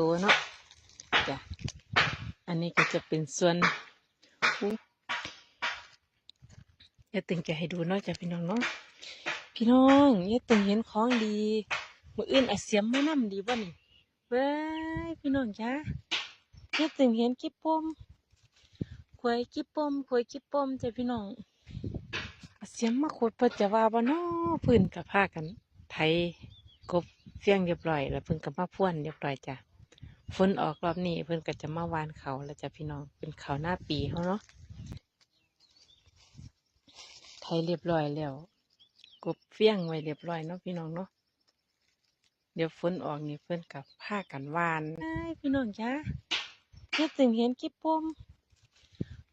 โตเนาะจ้ะอันนี้ก็จะเป็นส่วนอู้ยาตึงจะให้ดูเนาะจ้ะพี่น้องเนาะพี่น้องยายตึงเห็นของดีมืออื่นอาเสียมมานำดีบ่นี่เว้ยพี่น้องจ้ะยายตึงเห็นกิ๊บปมขวยกิ๊บปมขวยกิ๊บปมจ้ะพี่น้องอาเสียมมาขุดเพิ่นจะว่าบ่เนาะพิ่นก็พากันไถกบเฟี้ยงเรียบร้อย แล้วเพิ่นก็มาพ่วนเรียบร้อยจ้ะ ฝนออกรอบนี้เพิ่นก็จะมาวานเขาแล้วจ้ะพี่น้องเป็นเขาหน้าปีเขาเนาะไถเรียบร้อยแล้วกบเฟี้ยงไว้เรียบร้อยเนาะพี่น้องเนาะเดี๋ยวฝนออกนี่เพิ่นกับผ้ากันวานไอ้ยพี่น้องจ้าเฮ็ดถึงเห็นกิ๊บปม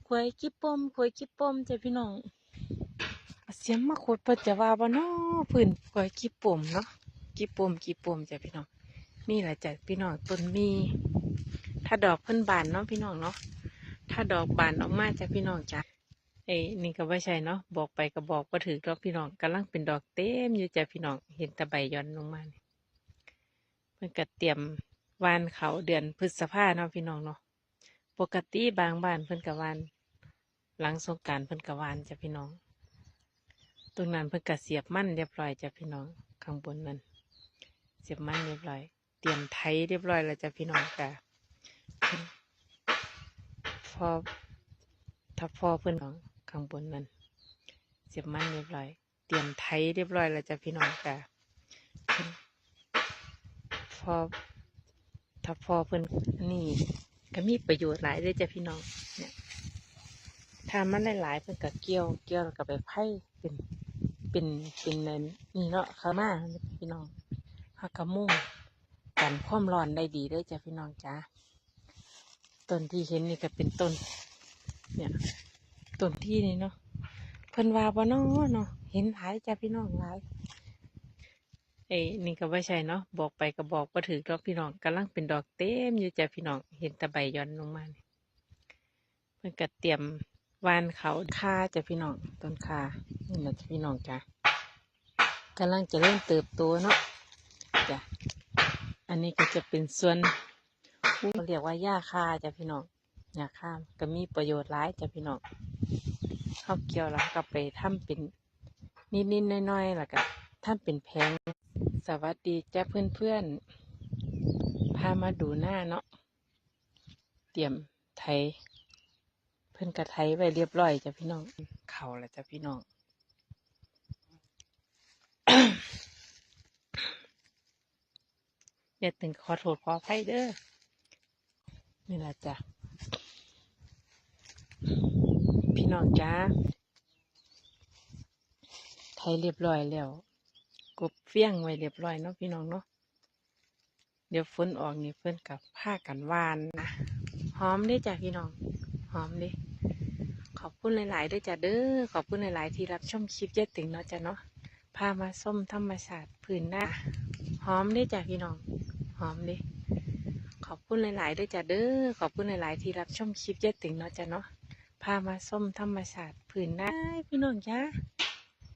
ขวยกิ๊บปมขวยกิ๊บปมจ้ะพี่น้องเสียมมาขุดเพิ่นจะว่าบ่เนาะพื้นกอยกี่ปุ่มเนาะกี่ปุ่มกี่ปุ่มจ้ะพี่น้อง นี่แหละจ้ะพี่น้องต้นมี ถ้าดอกเพิ่นบานเนาะพี่น้องเนาะ ถ้าดอกบานออกมาจ้ะพี่น้องจ้ะเอ้ยนี่ก็ไม่ใช่เนาะ บอกไปก็บอกบ่ถือดอกพี่น้องกำลังเป็นดอกเต็มอยู่จ้ะพี่น้อง เห็นแตะใบย้อนลงมานี่เพิ่นก็เตรียมวานเขาเดือนพฤษภาเนาะพี่น้องเนาะ ปกติบางบ้านเพิ่นก็วาน หลังสงกานต์เพิ่นก็วานจ้ะพี่น้อง ตรงนั้นเพิ่นกะเสียบมั่นเรียบร้อยจ้ะพี่น้องข้างบนนั้น เสียบมั่นเรียบร้อย ตรียมไถเรียบร้อยแล้วจ้ะพี่น้องกะเพิ่นพอถ้าพอเพิ่อนของข้างบนนั้นเสียบมั่นเรียบร้อย เตรียมไถเรียบร้อยแล้วจ้ะพี่น้องกะเพิ่นพอถ้าพอเพิ่อนนี่ก็มีประโยชน์หลายเลยจ้ะพี่น้องเนี่ยถ้ามันหลายๆเพิ่อนก็เกี่ยวเกี่ยวแล้วก็ไปไผ่เป็นเป็นเป็นนั่นนี่เนาะเขามาพี่น้องฮักกะมุ่ง กันความร้อนได้ดีเลยจ้ะพี่น้องจ้าต้นที่เห็นนี่ก็เป็นต้น เนี่ยต้นที่นี่เนาะเพิ่นว่าบ่เนาะเนาะเห็นหลายจ้ะพี่น้องหลายเอ้นี่ก็ไม่ใช่เนาะบอกไปก็บอกบ่ถือดอกพี่น้องกำลังเป็นดอกเต็มอยู่จ้ะพี่น้องเห็นแตะใบย้อนลงมาเนี่เพิ่นก็เตรียมวานเขาคาจ้ะพี่น้องต้นคานี่นะพี่น้องจ้ะกำลังจะเริ่มเติบโตเนาะจ้ะ อันนี้ก็จะเป็นส่วนเรียกว่าหญ้าคาจ้ะพี่น้องหญ้าคาก็มีประโยชน์หลายจ้ะพี่น้องเข้าเกี่ยวแล้วก็ไปทำเป็นนิดๆน้อยๆแล้วก็ทำเป็นแพงสวัสดีจ้ะเพื่อนๆพามาดูหน้าเนาะเตรียมไทย เพิ่อนกระไทยไว้เรียบร้อยจ้ะพี่น้อง เข่าแล้วจ้ะพี่น้อง เจตึงขอโทษขออภัยเด้อนี่ละจ้ะพี่น้องจ้าไทยเรียบร้อยแล้วกบเฟี้ยงไว้เรียบร้อยเนาะพี่น้องเนาะเดี๋ยวฝนออกนี่เพิ่อนกับผ้ากันวานนะหอมด้จ้ะพี่น้องหอมด้ขอบคุณหลายๆด้วยจ้ะเด้อขอบคุณหลายๆที่รับชมคลิปเยอะติงเนาะจ้ะเนาะพามาส้มธรรมชาติพื้นหน้าหอมด้จ้ะพี่น้อง หอมด้ขอบคุณหลายๆด้วยจ้ะเด้อขอบคุณหลาย ๆ ที่รับชมคลิปเยอะติงเนาะจ้ะเนาะพามาส้มธรรมชาติพื้นหน้าพี่น้องจ้า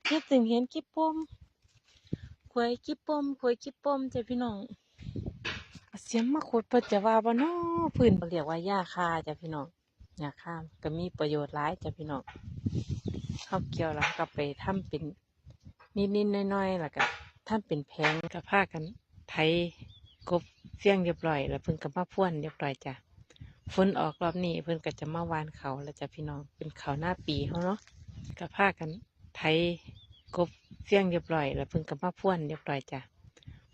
เยอะติงเห็นกิ๊บปมขวยกิ๊บปมขวยกิ๊บปมจ้ะพี่น้องเสียมมาขุดเพิ่นจะว่าบ่เนาะพื้นเรียกว่าหญ้าคาจ้ะพี่น้องหญ้าข้าก็มีประโยชน์หลายจ้ะพี่น้องเข้าเกี่ยวแล้วก็ไปทำเป็นนิดๆน้อยๆแล้วก็ทำเป็นแพงก็พากันไถ กบเฟี้ยงเรียบร้อย แล้วเพิ่นก็มาพ่วนเรียบร้อยจ้ะฝนออกรอบนี้เพิ่นก็จะมาวานเขาแล้วจ้ะพี่น้องเป็นเขาหน้าปีเขาเนาะก็พากันไถกบเฟี้ยงเรียบร้อย แล้วเพิ่นก็มาพ่วนเรียบร้อยจ้ะ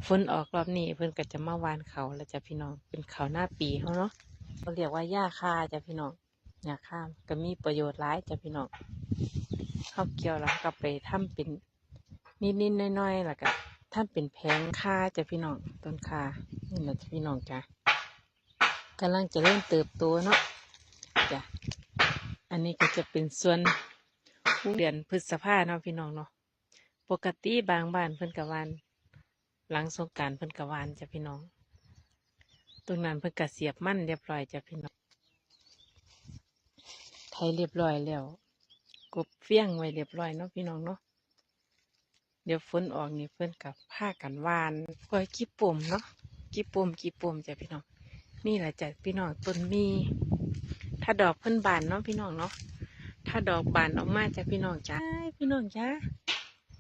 ฝนออกรอบนี้เพิ่นก็จะมาวานเขาแล้วจ้ะพี่น้องเป็นเขาหน้าปีเขาเนาะเขาเรียกว่าหญ้าคาจ้ะพี่น้องหญ้าข้ามก็มีประโยชน์หลายจ้ะพี่น้องเข้าเกี่ยวแล้วก็ไปทำเป็นนิดๆน้อยๆแล้วก็ ทำเป็นแพงค่าจะพี่น้องต้นคานี่นะจะพี่น้องจ้ะกำลังจะเริ่มเติบโตเนาะจ้ะอันนี้ก็จะเป็นส่วนเดือนพฤษภาเนาะพี่น้องเนาะปกติบางบ้านเพิ่นกะวานหลังสงการเพิ่นกะวานจ้ะพี่น้อง ตรงนั้นเพิ่นกะเสียบมั่นเรียบร้อยจ้ะพี่น้องไทยเรียบร้อยแล้วกบเฟี้ยงไว้เรียบร้อยเนาะพี่น้องเนาะ เดี๋ยวฝนออกนี่เพิ่นกับผ้ากันวานปล่อยกี่ปุ่มเนาะกี่ปุ่มกี่ปุ่มจ้ะพี่น้องนี่แหละจ้ะพี่น้องต้นมี ถ้าดอกเพิ่นบานเนาะพี่น้องเนาะถ้าดอกบานออกมาจ้ะพี่น้องจ้าพี่น้องจ้า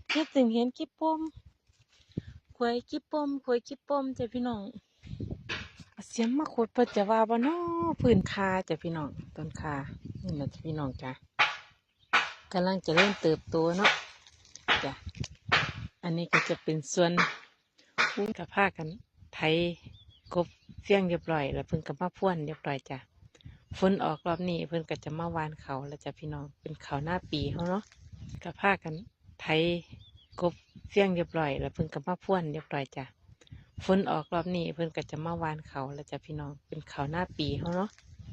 เฮ็ดจึงเห็นกิ๊บปมขวยกิ๊บปมขวยกิ๊บปมจ้ะพี่น้องเสียมมาขุดเพิ่นจะว่าบ่เนาะพื้นคาจ้ะพี่น้องต้นคานี่แหละจ้ะพี่น้องจ้ากำลังจะเริ่มเติบโตเนาะ อันนี้ก็จะเป็นส่วนอุ้งกับผ้ากันไทยกบเฟี้ยงเรียบร้อย แล้วเพิ่นก็มาพ่วนเรียบร้อยจ้ะฝนออกรอบนี้เพิ่นก็จะมาวานเขาแล้วจ้ะพี่น้องเป็นเขาหน้าปีเขาเนาะก็พากันไถกบเฟี้ยงเรียบร้อย แล้วเพิ่นก็มาพ่วนเรียบร้อยจ้ะฝนออกรอบนี้เพิ่นก็จะมาวานเขาแล้วจ้ะพี่น้องเป็นเขาหน้าปีเขาเนาะ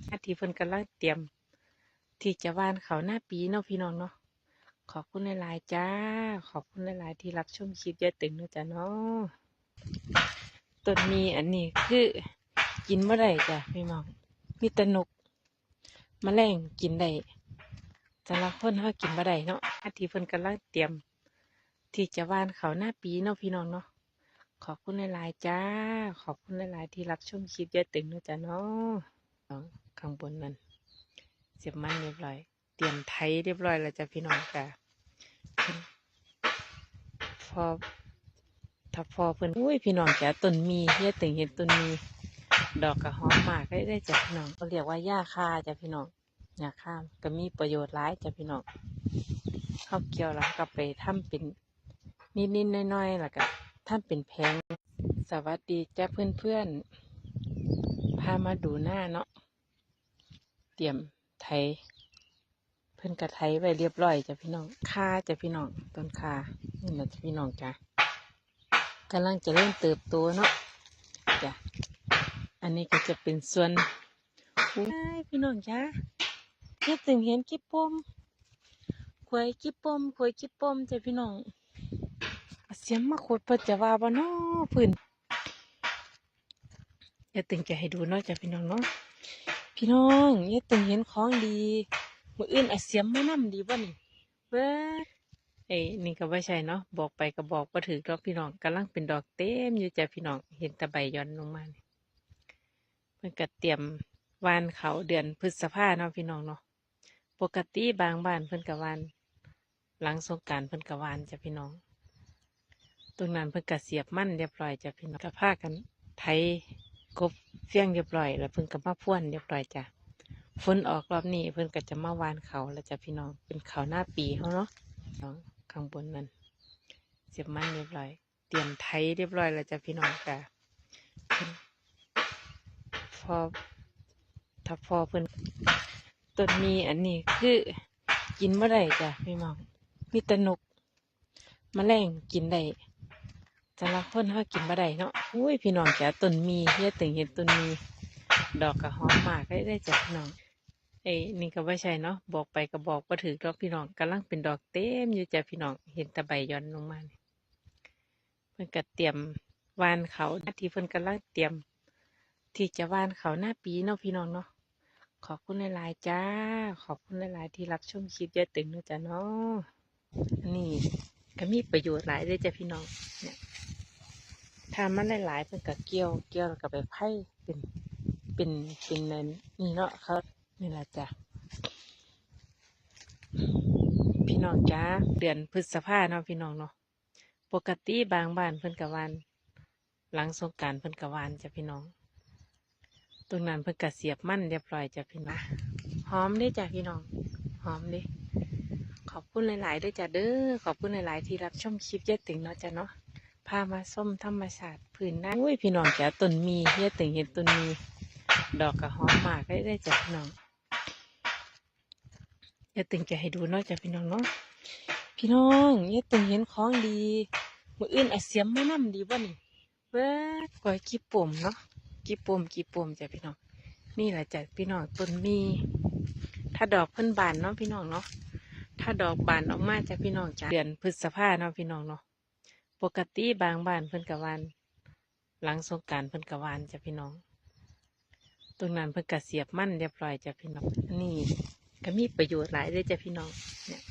หน้าที่เพิ่นกำลังเตรียม ที่จะวานเขาหน้าปีเนาะพี่น้องเนาะ ขอบคุณหลายๆจ้า ขอบคุณหลายๆที่รับชมคลิปยายตึงนะจ้ะเนาะต้นมีอันนี้คือกินเมื่อไรจ้ะพี่น้อง มีตนกมแมลงกินได้สำหรับคนเฮากินบ่ได้เนาะอาทิเพิ่นกำลังเตรียม ที่จะว่านเขาหน้าปีเนาะพี่น้องเนาะขอบคุณหลายๆจ้า ขอบคุณหลายๆที่รับชมคลิปยายตึงนะจ้ะเนาะข้างบนนั้นเสียบมันเรียบร้อย เตรียมไถเรียบร้อยแล้วจ้ะพี่น้องจ้ะ เพิ่นพอถ้าพอเพิ่นอุ้ยพี่น้องจ้ะต้นมียายตึงเห็นต้นมีดอกกระหอมมากได้ได้จากพี่น้องก็เรียกว่าหญ้าคาจ้ะพี่น้องหญ้าคาก็มีประโยชน์หลายจ้ะพี่น้องข้าวเกี่ยวแล้วก็ไปทำเป็นนิดๆน้อยๆแล้วก็ทำเป็นแผงสวัสดีจ้ะเพื่อนๆพามาดูหน้าเนาะเตรียมไถเพิ่นกระไถไว้เรียบร้อยจ้ะพี่น้องค่าจ้ะพี่น้องต้นค่านี่แหละจ้ะพี่น้องจ้ะกำลังจะเริ่มเติบโตเนาะจ้ะอันนี้ก็จะเป็นส่วนอุ้ยพี่น้องจ้าเฮ็ดจึงเห็นกิ๊บปมขวยกิ๊บปมขวยกิ๊บปมจ้ะพี่น้องเสียมมาขุดเพื่อจะว่าบ่เนาะพื้นอย่าตึงจะให้ดูเนาะจ้ะพี่น้องเนาะพี่น้องอย่าตึงเห็นของดี มื้ออื่นเอาเสียมมานำดีบ่นี่เว้ยเอ้นี่ก็บ่ใช่เนาะบอกไปก็บอกบ่ถูกดอกพี่น้องกำลังเป็นดอกเต็มอยู่จ้ะพี่น้องเห็นแต่ใบย้อนลงมานี่เพิ่นก็เตรียมวานเขาเดือนพฤษภาเนาะพี่น้องเนาะปกติบางบ้านเพิ่นก็วานหลังสงการเพิ่นก็วานจ้ะพี่น้อง ตรงนั้นเพิ่นก็เสียบมั่นเรียบร้อยจ้ะพี่น้องก็พากันไถกบเฟี้ยงเรียบร้อย แล้วเพิ่นก็มาพ่วนเรียบร้อยจ้ะ ฝนออกรอบนี้เพิ่นก็จะมาหวานเขาแล้วจ้ะพี่น้องเป็นเขาหน้าปีเขาเนาะข้างบนนั้นเสียบมันเรียบร้อย เตรียมไถเรียบร้อยแล้วจ้ะพี่น้องจ้ะเพิ่นพอถ้าพอเพิ่นต้นมีอันนี้คือกินเมื่อไรจ้ะพี่น้องมีตนกมแมลงกินได้สำหรับคนเฮากินบ่ได้เนาะอุ้ยพี่น้องจ้ะต้นมีเฮ็ดถึงเห็นต้นมี ดอกกระหอมมากได้ได้จ้ะพี่น้อง เอ้นี่ก็บ่ใช่เนาะบอกไปก็บอกบ่ถูกดอกพี่น้องกำลังเป็นดอกเต็มอยู่จ้ะพี่น้องเห็นแต่ใบย้อนลงมาเนี่เพิ่นก็เตรียมวานเขาที่เพิ่นกำลังเตรียม ที่จะวานเขาหน้าปีเนาะพี่น้องเนาะขอบคุณหลายๆจ้า ขอบคุณหลายๆที่รับชมคลิปยายตึงเนาะจ้ะเนาะนนี้ก็มีประโยชน์หลายเลยจ้ะพี่น้องเนี่ยทามันหลายๆเพิ่นก็เกี่ยวเกี่ยวแล้วก็ไปไผ่เป็นเป็นเป็นนั่นนี่เนาะครับ นี่แหละจ้ะ พี่น้องจ้าเดือนพฤษภาเนาะพี่น้องเนาะปกติบางบ้านเพิ่นก็หวานหลังสงการเพิ่นก็หวานจ้ะพี่น้อง ตรงนั้นเพิ่นก็เสียบมั่นเรียบร้อยจ้ะพี่น้องหอมด้จ้ะพี่น้องหอมด้ขอบคุณหลายๆด้วยจ้ะเด้อขอบคุณหลายๆที่รับชมคลิปเยายตึงเนาะจ้ะเนาะพามาส้มธรรมชาติพื้นนาอุ้ยพี่น้องจ้ะต้นมีเยายตึงเห็นต้นมี ดอกกระหอมมากได้ได้จ้ะพี่น้อง ยายตึงจะให้ดูเนาะจ้ะพี่น้องเนาะพี่น้องยายตึงเห็นของดีมืออื่นอาเสียมมานำดีบ่นี่เว้ยก้อยกี่ปุ่มเนาะกี่ปมกี่ปมจ้ะพี่น้องนี่แหละจ้ะพี่น้องต้นมี ถ้าดอกเพิ่นบานเนาะพี่น้องเนาะถ้าดอกบานออกมาจ้ะพี่น้องจ้ะเดือนพฤษภาเนาะพี่น้องเนาะปกติบางบ้านเพิ่นกะวานหลังสงการเพิ่นกะวานจ้ะพี่น้อง ตรงนั้นเพิ่นกะเสียบมั่นเรียบร้อยจ้ะพี่น้องนี่ ก็มีประโยชน์หลายเลยจ้ะพี่น้อง เนี่ย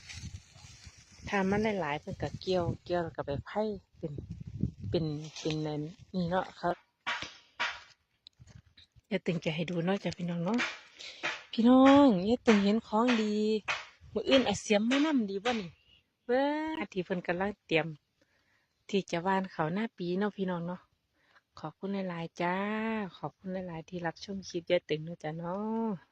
ทามันหลายๆเพิ่นกะเกี่ยว เกี่ยวแล้วก็ไปไผ่เป็นเป็นเป็นนั่นนี่เนาะครับยายตึงจะให้ดูเนาะจ้ะพี่น้องเนาะพี่น้องยายตึงเห็นของดีมืออื่นอาเสียมมานำดีบ่นี่เว้อที่เพิ่นกำลังเตรียม ที่จะว่านเขาหน้าปีเนาะพี่น้องเนาะขอบคุณหลายๆจ้า ขอบคุณหลายๆที่รับชมคลิปยายตึงเนาะจ้ะเนาะ